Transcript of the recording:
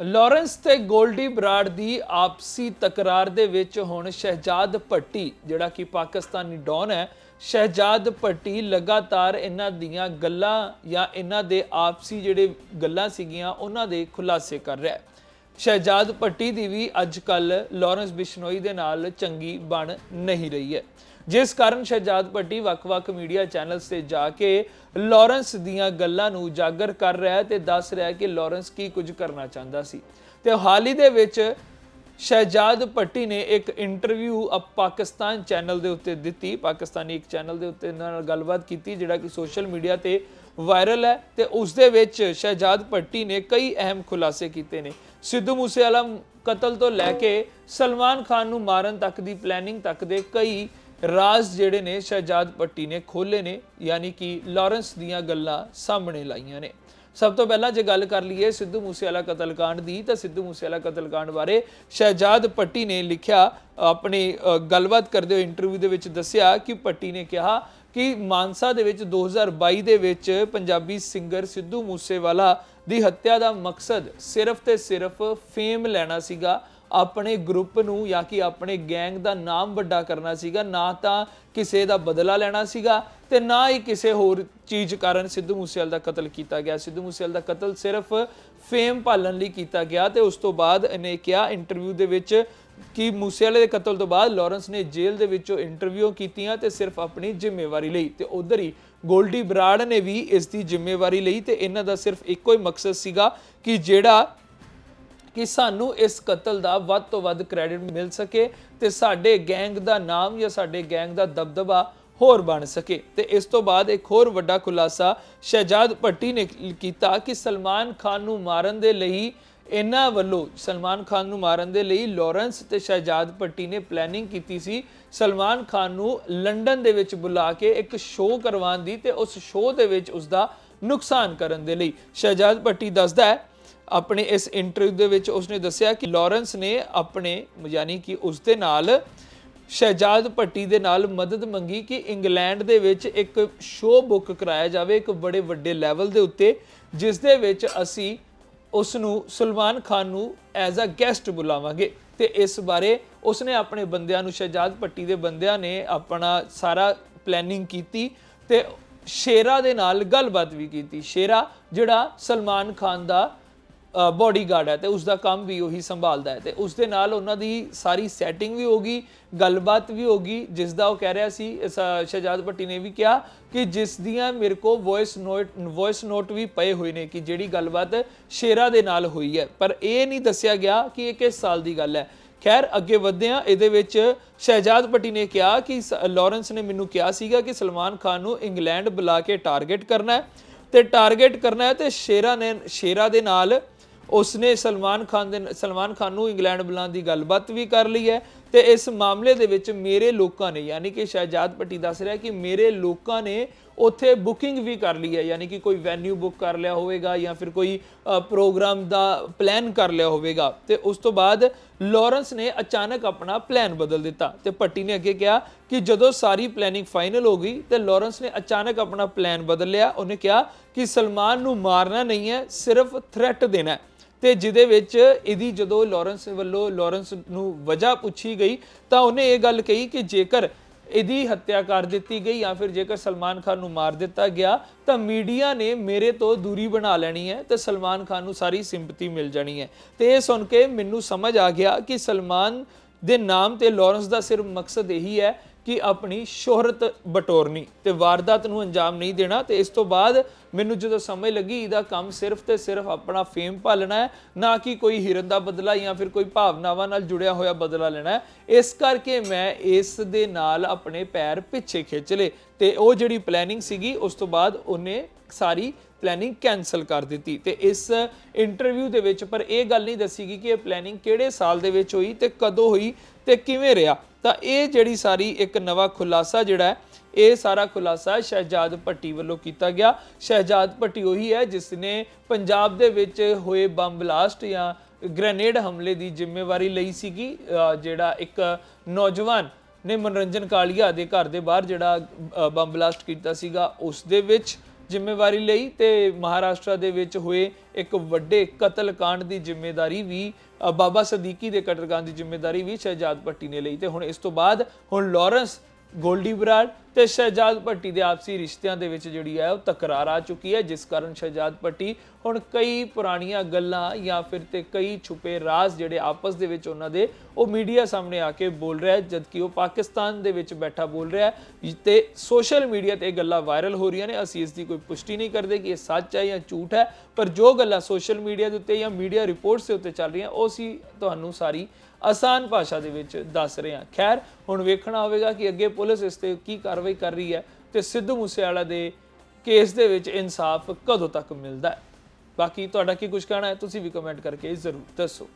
Lawrence ਤੇ ਗੋਲਡੀ ਬਰਾੜ ਦੀ ਆਪਸੀ ਤਕਰਾਰ ਦੇ ਵਿੱਚ ਹੁਣ ਸ਼ਹਿਜਾਦ ਭੱਟੀ, ਜਿਹੜਾ ਕਿ ਪਾਕਿਸਤਾਨੀ ਡੌਨ ਹੈ, ਸ਼ਹਿਜਾਦ ਭੱਟੀ ਲਗਾਤਾਰ ਇਹਨਾਂ ਦੀਆਂ ਗੱਲਾਂ ਜਾਂ ਇਹਨਾਂ ਦੇ ਆਪਸੀ ਜਿਹੜੇ ਗੱਲਾਂ ਸੀਗੀਆਂ, ਉਹਨਾਂ ਦੇ ਖੁਲਾਸੇ ਕਰ ਰਿਹਾ ਹੈ। ਸ਼ਹਿਜਾਦ ਭੱਟੀ ਦੀ ਵੀ ਅੱਜ ਕੱਲ ਲਾਰੈਂਸ ਬਿਸ਼ਨੋਈ ਦੇ ਨਾਲ ਚੰਗੀ ਬਣ ਨਹੀਂ ਰਹੀ ਹੈ। ਜਿਸ ਕਾਰਨ ਸ਼ਹਿਜਾਦ ਭੱਟੀ ਵੱਖ-ਵੱਖ ਮੀਡੀਆ ਚੈਨਲਸ ਤੇ ਜਾ ਕੇ ਲਾਰੈਂਸ ਦੀਆਂ ਗੱਲਾਂ ਨੂੰ ਉਜਾਗਰ ਕਰ ਰਿਹਾ ਹੈ ਤੇ ਦੱਸ ਰਿਹਾ ਹੈ ਕਿ ਲਾਰੈਂਸ ਕੀ ਕੁਝ ਕਰਨਾ ਚਾਹੁੰਦਾ ਸੀ। ਤੇ ਹਾਲ ਹੀ ਦੇ ਵਿੱਚ ਸ਼ਹਿਜਾਦ ਭੱਟੀ ਨੇ ਇੱਕ ਇੰਟਰਵਿਊ ਅਪ ਪਾਕਿਸਤਾਨ ਚੈਨਲ ਦੇ ਉੱਤੇ ਦਿੱਤੀ। ਪਾਕਿਸਤਾਨੀ ਇੱਕ ਚੈਨਲ ਦੇ ਉੱਤੇ ਇਹਨਾਂ ਨਾਲ ਗੱਲਬਾਤ ਕੀਤੀ, ਜਿਹੜਾ ਕਿ ਸੋਸ਼ਲ ਮੀਡੀਆ ਤੇ ਵਾਇਰਲ ਹੈ ਤੇ ਉਸ ਦੇ ਵਿੱਚ ਸ਼ਹਿਜਾਦ ਭੱਟੀ ਨੇ ਕਈ ਅਹਿਮ ਖੁਲਾਸੇ ਕੀਤੇ ਨੇ। ਸਿੱਧੂ ਮੂਸੇਵਾਲਾ ਕਤਲ ਤੋਂ ਲੈ ਕੇ ਸਲਮਾਨ ਖਾਨ ਨੂੰ ਮਾਰਨ ਤੱਕ ਦੀ ਪਲੈਨਿੰਗ ਤੱਕ ਦੇ ਕਈ ਰਾਜ਼ ਜਿਹੜੇ ਨੇ ਸ਼ਹਿਜਾਦ ਪੱਟੀ ਨੇ ਖੋਲੇ ਨੇ, ਯਾਨੀ ਕਿ ਲਾਰੈਂਸ ਦੀਆਂ ਗੱਲਾਂ ਸਾਹਮਣੇ ਲਾਈਆਂ ਨੇ। ਸਭ ਤੋਂ ਪਹਿਲਾਂ ਜੇ ਗੱਲ ਕਰ ਲਈਏ ਸਿੱਧੂ ਮੂਸੇਵਾਲਾ ਕਤਲकांड ਦੀ, ਤਾਂ ਸਿੱਧੂ ਮੂਸੇਵਾਲਾ ਕਤਲकांड ਬਾਰੇ ਸ਼ਹਿਜਾਦ ਪੱਟੀ ਨੇ ਲਿਖਿਆ, ਆਪਣੀ ਗੱਲਬਾਤ ਕਰਦੇ ਹੋਏ ਇੰਟਰਵਿਊ ਦੇ ਵਿੱਚ ਦੱਸਿਆ ਕਿ ਪੱਟੀ ਨੇ ਕਿਹਾ ਕਿ ਮਾਨਸਾ ਦੇ ਵਿੱਚ 2022 ਦੇ ਵਿੱਚ ਪੰਜਾਬੀ ਸਿੰਗਰ ਸਿੱਧੂ ਮੂਸੇਵਾਲਾ ਦੀ ਹੱਤਿਆ ਦਾ ਮਕਸਦ ਸਿਰਫ ਤੇ ਸਿਰਫ ਫੇਮ ਲੈਣਾ ਸੀਗਾ। ਆਪਣੇ ਗਰੁੱਪ ਨੂੰ ਜਾਂ ਕਿ ਆਪਣੇ ਗੈਂਗ ਦਾ ਨਾਮ ਵੱਡਾ ਕਰਨਾ ਸੀਗਾ, ਨਾ ਤਾਂ ਕਿਸੇ ਦਾ ਬਦਲਾ ਲੈਣਾ ਸੀਗਾ ਤੇ ਨਾ ਹੀ ਕਿਸੇ ਹੋਰ ਚੀਜ਼ ਕਾਰਨ ਸਿੱਧੂ ਮੂਸੇਵਾਲ ਦਾ ਕਤਲ ਕੀਤਾ ਗਿਆ। ਸਿੱਧੂ ਮੂਸੇਵਾਲ ਦਾ ਕਤਲ ਸਿਰਫ ਫੇਮ ਭਾਲਣ ਲਈ ਕੀਤਾ ਗਿਆ ਤੇ ਉਸ ਤੋਂ ਬਾਅਦ ਇਹਨੇ ਕਿਹਾ ਇੰਟਰਵਿਊ ਦੇ ਵਿੱਚ ਕਿ ਮੂਸੇਵਾਲੇ ਦੇ ਕਤਲ ਤੋਂ ਬਾਅਦ ਲਾਰੈਂਸ ਨੇ ਜੇਲ੍ਹ ਦੇ ਵਿੱਚੋਂ ਇੰਟਰਵਿਊ ਕੀਤੀਆਂ ਤੇ ਸਿਰਫ ਆਪਣੀ ਜ਼ਿੰਮੇਵਾਰੀ ਲਈ ਤੇ ਉਧਰ ਹੀ ਗੋਲਡੀ ਬਰਾੜ ਨੇ ਵੀ ਇਸ ਦੀ ਜ਼ਿੰਮੇਵਾਰੀ ਲਈ ਤੇ ਇਹਨਾਂ ਦਾ ਸਿਰਫ ਇੱਕੋ ਹੀ ਮਕਸਦ ਸੀਗਾ ਕਿ ਜਿਹੜਾ ਕਿ ਸਾਨੂੰ ਇਸ ਕਤਲ ਦਾ ਵੱਧ ਤੋਂ ਵੱਧ ਕ੍ਰੈਡਿਟ ਮਿਲ ਸਕੇ ਤੇ ਸਾਡੇ ਗੈਂਗ ਦਾ ਨਾਮ ਜਾਂ ਸਾਡੇ ਗੈਂਗ ਦਾ ਦਬਦਬਾ ਹੋਰ ਬਣ ਸਕੇ। ਤੇ ਇਸ ਤੋਂ ਬਾਅਦ ਇੱਕ ਹੋਰ ਵੱਡਾ ਖੁਲਾਸਾ ਸ਼ਹਿਜਾਦ ਭੱਟੀ ਨੇ ਕੀਤਾ ਕਿ ਸਲਮਾਨ ਖਾਨ ਨੂੰ ਮਾਰਨ ਦੇ ਲਈ ਇਹਨਾਂ ਵੱਲੋਂ, ਸਲਮਾਨ ਖਾਨ ਨੂੰ ਮਾਰਨ ਦੇ ਲਈ ਲਾਰੈਂਸ ਤੇ ਸ਼ਹਿਜਾਦ ਭੱਟੀ ਨੇ ਪਲੈਨਿੰਗ ਕੀਤੀ ਸੀ। ਸਲਮਾਨ ਖਾਨ ਨੂੰ ਲੰਡਨ ਦੇ ਵਿੱਚ ਬੁਲਾ ਕੇ ਇੱਕ ਸ਼ੋਅ ਕਰਵਾਉਣ ਦੀ ਤੇ ਉਸ ਸ਼ੋਅ ਦੇ ਵਿੱਚ ਉਸ ਦਾ ਨੁਕਸਾਨ ਕਰਨ ਦੇ ਲਈ। ਸ਼ਹਿਜਾਦ ਭੱਟੀ ਦੱਸਦਾ ਹੈ ਆਪਣੇ ਇਸ ਇੰਟਰਵਿਊ ਦੇ ਵਿੱਚ ਉਸਨੇ ਦੱਸਿਆ ਕਿ ਲਾਰੈਂਸ ਨੇ ਆਪਣੇ, ਯਾਨੀ ਕਿ ਉਸ ਦੇ ਨਾਲ ਸ਼ਹਿਜਾਦ ਭੱਟੀ ਦੇ ਨਾਲ ਮਦਦ ਮੰਗੀ ਕਿ ਇੰਗਲੈਂਡ ਦੇ ਵਿੱਚ ਇੱਕ ਸ਼ੋਅ ਬੁੱਕ ਕਰਾਇਆ ਜਾਵੇ, ਇੱਕ ਬੜੇ ਵੱਡੇ ਲੈਵਲ ਦੇ ਉੱਤੇ, ਜਿਸ ਦੇ ਵਿੱਚ ਅਸੀਂ ਉਸ ਨੂੰ ਸਲਮਾਨ ਖਾਨ ਨੂੰ ਐਜ਼ ਅ ਗੈਸਟ ਬੁਲਾਵਾਂਗੇ। ਤੇ ਇਸ ਬਾਰੇ ਉਸਨੇ ਆਪਣੇ ਬੰਦਿਆਂ ਨੂੰ, ਸ਼ਹਿਜਾਦ ਭੱਟੀ ਦੇ ਬੰਦਿਆਂ ਨੇ ਆਪਣਾ ਸਾਰਾ ਪਲੈਨਿੰਗ ਕੀਤੀ ਤੇ ਸ਼ੇਰਾ ਦੇ ਨਾਲ ਗੱਲਬਾਤ ਵੀ ਕੀਤੀ। ਸ਼ੇਰਾ ਜਿਹੜਾ ਸਲਮਾਨ ਖਾਨ ਦਾ ਬੋਡੀਗਾਰਡ ਹੈ ਤੇ ਉਸ ਦਾ ਕੰਮ ਵੀ ਉਹੀ ਸੰਭਾਲਦਾ ਹੈ ਤੇ ਉਸ ਦੇ ਨਾਲ ਉਹਨਾਂ ਦੀ ਸਾਰੀ ਸੈਟਿੰਗ ਵੀ ਹੋਗੀ ਗੱਲਬਾਤ ਵੀ ਹੋਗੀ ਜਿਸ ਦਾ ਉਹ ਕਹਿ ਰਿਹਾ ਸੀ ਇਸ, ਅ, ਸ਼ਹਿਜਾਦ ਭੱਟੀ ਨੇ ਵੀ ਕਿਹਾ ਕਿ ਜਿਸ ਦੀਆਂ ਮੇਰੇ ਕੋ ਵੌਇਸ ਨੋਟ ਵੌਇਸ ਨੋਟ ਵੀ ਪਏ ਹੋਏ ਨੇ ਕਿ ਜਿਹੜੀ ਗੱਲਬਾਤ ਸ਼ੇਰਾ ਦੇ ਨਾਲ ਹੋਈ ਹੈ। ਪਰ ਇਹ ਨਹੀਂ ਦੱਸਿਆ ਗਿਆ ਕਿ ਇਹ ਕਿਸ ਸਾਲ ਦੀ ਗੱਲ ਹੈ। ਖੈਰ ਅੱਗੇ ਵਧਦੇ ਹਾਂ। ਇਹਦੇ ਵਿੱਚ ਸ਼ਹਿਜਾਦ ਭੱਟੀ ਨੇ ਕਿਹਾ ਕਿ ਸ- ਲਾਰੈਂਸ ਨੇ ਮੈਨੂੰ ਕਿਹਾ ਸੀਗਾ ਕਿ ਸਲਮਾਨ ਖਾਨ ਨੂੰ ਇੰਗਲੈਂਡ ਬੁਲਾ ਕੇ ਟਾਰਗੇਟ ਕਰਨਾ ਹੈ ਤੇ ਟਾਰਗੇਟ ਕਰਨਾ ਹੈ ਤੇ ਸ਼ੇਰਾ ਨੇ ਸ਼ੇਰਾ ਦੇ ਨਾਲ ਉਸਨੇ ਸਲਮਾਨ ਖਾਨ ਦੇ ਸਲਮਾਨ ਖਾਨ ਨੂੰ ਇੰਗਲੈਂਡ ਬੁਲਾਉਣ ਦੀ ਗੱਲਬਾਤ ਵੀ ਕਰ ਲਈ ਹੈ ਤੇ ਇਸ ਮਾਮਲੇ ਦੇ ਵਿੱਚ ਮੇਰੇ ਲੋਕਾਂ ਨੇ, ਯਾਨੀ ਕਿ ਸ਼ਹਿਜਾਦ ਭੱਟੀ ਦੱਸ ਰਿਹਾ ਕਿ ਮੇਰੇ ਲੋਕਾਂ ਨੇ ਉੱਥੇ ਬੁਕਿੰਗ ਵੀ ਕਰ ਲਈ ਹੈ, ਯਾਨੀ ਕਿ ਕੋਈ ਵੈਨਿਊ ਬੁੱਕ ਕਰ ਲਿਆ ਹੋਵੇਗਾ ਜਾਂ ਫਿਰ ਕੋਈ ਪ੍ਰੋਗਰਾਮ ਦਾ ਪਲਾਨ ਕਰ ਲਿਆ ਹੋਵੇਗਾ। ਤੇ ਉਸ ਤੋਂ ਬਾਅਦ ਲਾਰੈਂਸ ਨੇ ਅਚਾਨਕ ਆਪਣਾ ਪਲਾਨ ਬਦਲ ਦਿੱਤਾ ਤੇ ਭੱਟੀ ਨੇ ਅੱਗੇ ਕਿਹਾ ਕਿ ਜਦੋਂ ਸਾਰੀ ਪਲੈਨਿੰਗ ਫਾਈਨਲ ਹੋ ਗਈ ਤੇ ਲਾਰੈਂਸ ਨੇ ਅਚਾਨਕ ਆਪਣਾ ਪਲਾਨ ਬਦਲ ਲਿਆ, ਉਹਨੇ ਕਿਹਾ ਕਿ ਸਲਮਾਨ ਨੂੰ ਮਾਰਨਾ ਨਹੀਂ ਹੈ, ਸਿਰਫ ਥ੍ਰੈਟ ਦੇਣਾ ਹੈ। ਤੇ ਜਿਹਦੇ ਵਿੱਚ ਇਹਦੀ ਜਦੋਂ ਲਾਰੈਂਸ ਵੱਲੋਂ ਲਾਰੈਂਸ ਨੂੰ ਵਜ੍ਹਾ ਪੁੱਛੀ ਗਈ, ਤਾਂ ਉਹਨੇ ਇਹ ਗੱਲ ਕਹੀ ਕਿ ਜੇਕਰ ਇਹਦੀ ਹੱਤਿਆ ਕਰ ਦਿੱਤੀ ਗਈ ਜਾਂ ਫਿਰ ਜੇਕਰ ਸਲਮਾਨ ਖਾਨ ਨੂੰ ਮਾਰ ਦਿੱਤਾ ਗਿਆ, ਤਾਂ ਮੀਡੀਆ ਨੇ ਮੇਰੇ ਤੋਂ ਦੂਰੀ ਬਣਾ ਲੈਣੀ ਹੈ ਤੇ ਸਲਮਾਨ ਖਾਨ ਨੂੰ ਸਾਰੀ ਸਿੰਪਤੀ ਮਿਲ ਜਾਣੀ ਹੈ। ਤੇ ਇਹ ਸੁਣ ਕੇ ਮੈਨੂੰ ਸਮਝ ਆ ਗਿਆ ਕਿ ਸਲਮਾਨ ਦੇ ਨਾਮ ਤੇ ਲਾਰੈਂਸ ਦਾ ਸਿਰਫ ਮਕਸਦ ਇਹੀ ਹੈ ਕਿ ਆਪਣੀ ਸ਼ੋਹਰਤ ਬਟੋਰਨੀ ਤੇ ਵਾਰਦਾਤ ਨੂੰ ਅੰਜਾਮ ਨਹੀਂ ਦੇਣਾ ਤੇ ਇਸ ਤੋਂ ਬਾਅਦ ਮੈਨੂੰ ਜਦੋਂ ਸਮਝ ਲੱਗੀ ਇਹਦਾ ਕੰਮ ਸਿਰਫ ਤੇ ਸਿਰਫ ਆਪਣਾ ਫੇਮ ਭਾਲਣਾ ਹੈ, ਨਾ ਕਿ ਕੋਈ ਹਿਰਨ ਦਾ ਬਦਲਾ ਜਾਂ ਫਿਰ ਕੋਈ ਭਾਵਨਾਵਾਂ ਨਾਲ ਜੁੜਿਆ ਹੋਇਆ ਬਦਲਾ ਲੈਣਾ ਹੈ, ਇਸ ਕਰਕੇ ਮੈਂ ਇਸ ਦੇ ਨਾਲ ਆਪਣੇ ਪੈਰ ਪਿੱਛੇ ਖਿੱਚ ਲਏ ਤੇ ਉਹ ਜਿਹੜੀ ਪਲੈਨਿੰਗ ਸੀਗੀ ਉਸ ਤੋਂ ਬਾਅਦ ਉਹਨੇ ਸਾਰੀ ਪਲੈਨਿੰਗ ਕੈਨਸਲ ਕਰ ਦਿੱਤੀ। ਤੇ ਇਸ ਇੰਟਰਵਿਊ ਦੇ ਵਿੱਚ ਪਰ ਇਹ ਗੱਲ ਨਹੀਂ ਦੱਸੀ ਗਈ ਕਿ ਇਹ ਪਲੈਨਿੰਗ ਕਿਹੜੇ ਸਾਲ ਦੇ ਵਿੱਚ ਹੋਈ ਤੇ ਕਦੋਂ ਹੋਈ ਤੇ ਕਿਵੇਂ ਰਿਹਾ। ਤਾਂ ਇਹ ਜਿਹੜੀ ਸਾਰੀ ਇੱਕ ਨਵਾਂ ਖੁਲਾਸਾ ਜਿਹੜਾ ਹੈ, ਇਹ ਸਾਰਾ ਖੁਲਾਸਾ ਸ਼ਹਿਜਾਦ ਭੱਟੀ ਵੱਲੋਂ ਕੀਤਾ ਗਿਆ। ਸ਼ਹਿਜਾਦ ਭੱਟੀ ਉਹੀ ਹੈ ਜਿਸ ਨੇ ਪੰਜਾਬ ਦੇ ਵਿੱਚ ਹੋਏ ਬੰਬ ਬਲਾਸਟ ਜਾਂ ਗ੍ਰੇਨੇਡ ਹਮਲੇ ਦੀ ਜ਼ਿੰਮੇਵਾਰੀ ਲਈ ਸੀਗੀ। ਜਿਹੜਾ ਇੱਕ ਨੌਜਵਾਨ ਨੇ ਮਨੋਰੰਜਨ ਕਾਲੀਆ ਦੇ ਘਰ ਦੇ ਬਾਹਰ ਜਿਹੜਾ ਬੰਬ ਬਲਾਸਟ ਕੀਤਾ ਸੀਗਾ, ਉਸ ਦੇ ਵਿੱਚ ਜ਼ਿੰਮੇਵਾਰੀ ਲਈ ਤੇ ਮਹਾਰਾਸ਼ਟਰ ਦੇ ਵਿੱਚ ਹੋਏ ਇੱਕ ਵੱਡੇ ਕਤਲ ਕਾਂਡ ਦੀ ਜ਼ਿੰਮੇਵਾਰੀ ਵੀ ਬਾਬਾ ਸਦੀਕੀ ਦੇ ਕਤਲकांड ਦੀ ਜ਼ਿੰਮੇਵਾਰੀ ਵੀ ਸ਼ਹਿਜਾਦ ਪੱਟੀ ਨੇ ਲਈ। ਤੇ ਹੁਣ ਇਸ ਤੋਂ ਬਾਅਦ ਹੁਣ ਲਾਰੈਂਸ ਗੋਲਡੀ ਬਰਾੜ ਤੇ ਸ਼ਹਿਜਾਦ ਭੱਟੀ ਦੇ ਆਪਸੀ ਰਿਸ਼ਤਿਆਂ ਦੇ ਵਿੱਚ ਜਿਹੜੀ ਹੈ ਉਹ ਤਕਰਾਰ ਆ ਚੁੱਕੀ ਹੈ, ਜਿਸ ਕਾਰਨ ਸ਼ਹਿਜਾਦ ਭੱਟੀ ਹੁਣ ਕਈ ਪੁਰਾਣੀਆਂ ਗੱਲਾਂ ਜਾਂ ਫਿਰ ਤੇ ਕਈ ਛੁਪੇ ਰਾਜ਼ ਜਿਹੜੇ ਆਪਸ ਦੇ ਵਿੱਚ ਉਹਨਾਂ ਦੇ, ਉਹ ਮੀਡੀਆ ਸਾਹਮਣੇ ਆ ਕੇ ਬੋਲ ਰਿਹਾ ਹੈ, ਜਦਕਿ ਉਹ ਪਾਕਿਸਤਾਨ ਦੇ ਵਿੱਚ ਬੈਠਾ ਬੋਲ ਰਿਹਾ ਹੈ ਤੇ ਸੋਸ਼ਲ ਮੀਡੀਆ ਤੇ ਇਹ ਗੱਲਾਂ ਵਾਇਰਲ ਹੋ ਰਹੀਆਂ ਨੇ। ਅਸੀਂ ਇਸ ਦੀ ਕੋਈ ਪੁਸ਼ਟੀ ਨਹੀਂ ਕਰਦੇ ਕਿ ਇਹ ਸੱਚ ਹੈ ਜਾਂ ਝੂਠ ਹੈ, ਪਰ ਜੋ ਗੱਲਾਂ ਸੋਸ਼ਲ ਮੀਡੀਆ ਦੇ ਉੱਤੇ ਜਾਂ ਮੀਡੀਆ ਰਿਪੋਰਟਸ ਦੇ ਉੱਤੇ ਚੱਲ ਰਹੀਆਂ, ਉਹ ਅਸੀਂ ਤੁਹਾਨੂੰ ਸਾਰੀ ਆਸਾਨ ਭਾਸ਼ਾ ਦੇ ਵਿੱਚ ਦੱਸ ਰਹੇ ਹਾਂ। ਖੈਰ, ਹੁਣ ਵੇਖਣਾ ਹੋਵੇਗਾ ਕਿ ਅੱਗੇ ਪੁਲਿਸ ਇਸ ਤੇ ਕੀ ਕਾਰਵਾਈ ਕਰ ਰਹੀ ਹੈ ਤੇ ਸਿੱਧੂ ਮੂਸੇਵਾਲਾ ਦੇ ਕੇਸ ਦੇ ਵਿੱਚ ਇਨਸਾਫ ਕਦੋਂ ਤੱਕ ਮਿਲਦਾ ਹੈ? ਬਾਕੀ ਤੁਹਾਡਾ ਕੀ ਕੁਝ ਕਹਿਣਾ ਹੈ, ਤੁਸੀਂ ਵੀ ਕਮੈਂਟ ਕਰਕੇ ਜ਼ਰੂਰ ਦੱਸੋ।